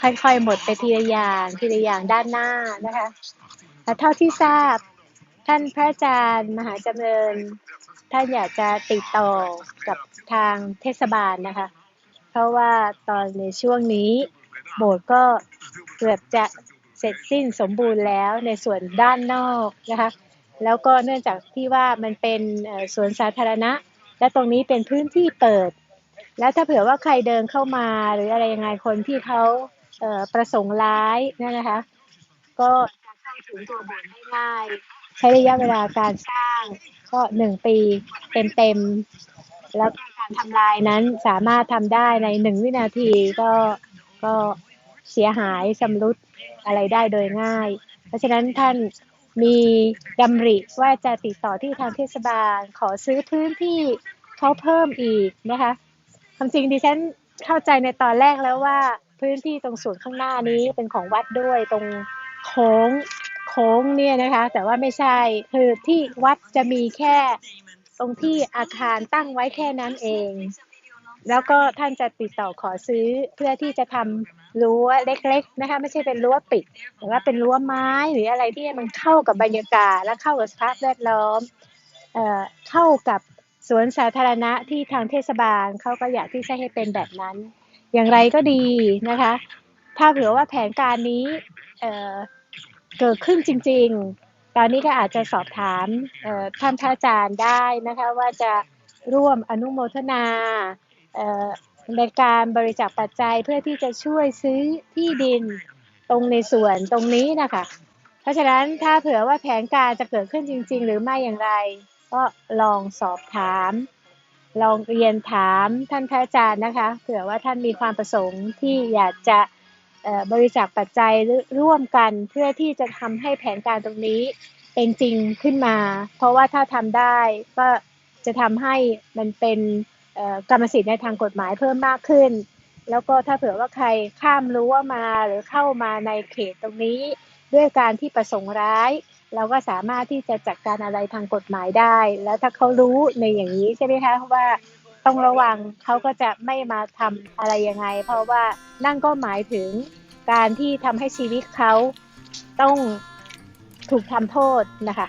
ค่อยๆหมดไปทีละอย่างทีละอย่างด้านหน้านะคะแต่เท่าที่ทราบท่านพระอาจารย์มหาจำเริญ ท่านอยากจะติดต่อกับทางเทศบาลนะคะ เพราะว่าตอนในช่วงนี้ โบสถ์ก็เกือบจะเสร็จสิ้นสมบูรณ์แล้วในส่วนด้านนอกนะคะ แล้วก็เนื่องจากที่ว่ามันเป็นสวนสาธารณะ และตรงนี้เป็นพื้นที่เปิด แล้วถ้าเผื่อว่าใครเดินเข้ามาหรืออะไรยังไงคนที่เขาเออประสงค์ร้ายเนยนะคะ ก็จะเข้าถึงตัวบสถ์ได้ง่าย ใช้ระยะเวลาการสร้างก็หนึ่งปีเต็มๆแล้วการทำลายนั้นสามารถทำได้ในหนึ่งวินาทีก็ก็เสียหายชำรุดอะไรได้โดยง่าย เพราะฉะนั้นท่านมีดำริว่าจะติดต่อที่ทางเทศบาล ขอซื้อพื้นที่เขาเพิ่มอีกนะคะ ความจริงดิฉันเข้าใจในตอนแรกแล้วว่า พื้นที่ตรงส่วนข้างหน้านี้เป็นของวัดด้วยตรงโค้งโค้งเนี่ยนะคะ แต่ว่าไม่ใช่คือที่วัดจะมีแค่ตรงที่อาคารตั้งไว้แค่นั้นเอง แล้วก็ท่านจะติดต่อขอซื้อเพื่อที่จะทำรั้วเล็ก ๆนะคะ ไม่ใช่เป็นรั้วปิดแต่ว่าเป็นรั้วไม้หรืออะไรที่มันเข้ากับบรรยากาศและเข้ากับสภาพแวดล้อมเอ่อเข้ากับ สวนสาธารณะที่ทางเทศบาลเขาก็อยากที่จะให้เป็นแบบนั้น อย่างไรก็ดีนะคะ ถ้าเผื่อว่าแผนการนี้เเกิดขึ้นจริง ๆ ตอนนี้ก็อาจจะสอบถามท่านพระอาจารย์ได้นะคะว่าจะร่วมอนุโมทนาในการบริจาคปัจจัยเพื่อที่จะช่วยซื้อที่ดินตรงในส่วนตรงนี้นะคะ เพราะฉะนั้นถ้าเผื่อว่าแผนการจะเกิดขึ้นจริง ๆ หรือไม่อย่างไร ก็ลองสอบถาม ลองเรียนถามท่านพระอาจารย์นะคะเผื่อว่าท่านมีความประสงค์ที่อยากจะบริจาคปัจจัยร่วมกันเพื่อที่จะทำให้แผนการตรงนี้เป็นจริงขึ้นมา เพราะว่าถ้าทำได้ก็จะทำให้มันเป็นกรรมสิทธิ์ในทางกฎหมายเพิ่มมากขึ้น แล้วก็ถ้าเผื่อว่าใครข้ามรั้วมาหรือเข้ามาในเขตตรงนี้ ด้วยการที่ประสงค์ร้าย เราก็สามารถที่จะจัดการอะไรทางกฎหมายได้ แล้วถ้าเขารู้ในอย่างนี้ใช่ไหมคะว่าต้องระวังเขาก็จะไม่มาทำอะไรยังไง เพราะว่านั่นก็หมายถึงการที่ทำให้ชีวิตเขาต้องถูกทำโทษนะคะ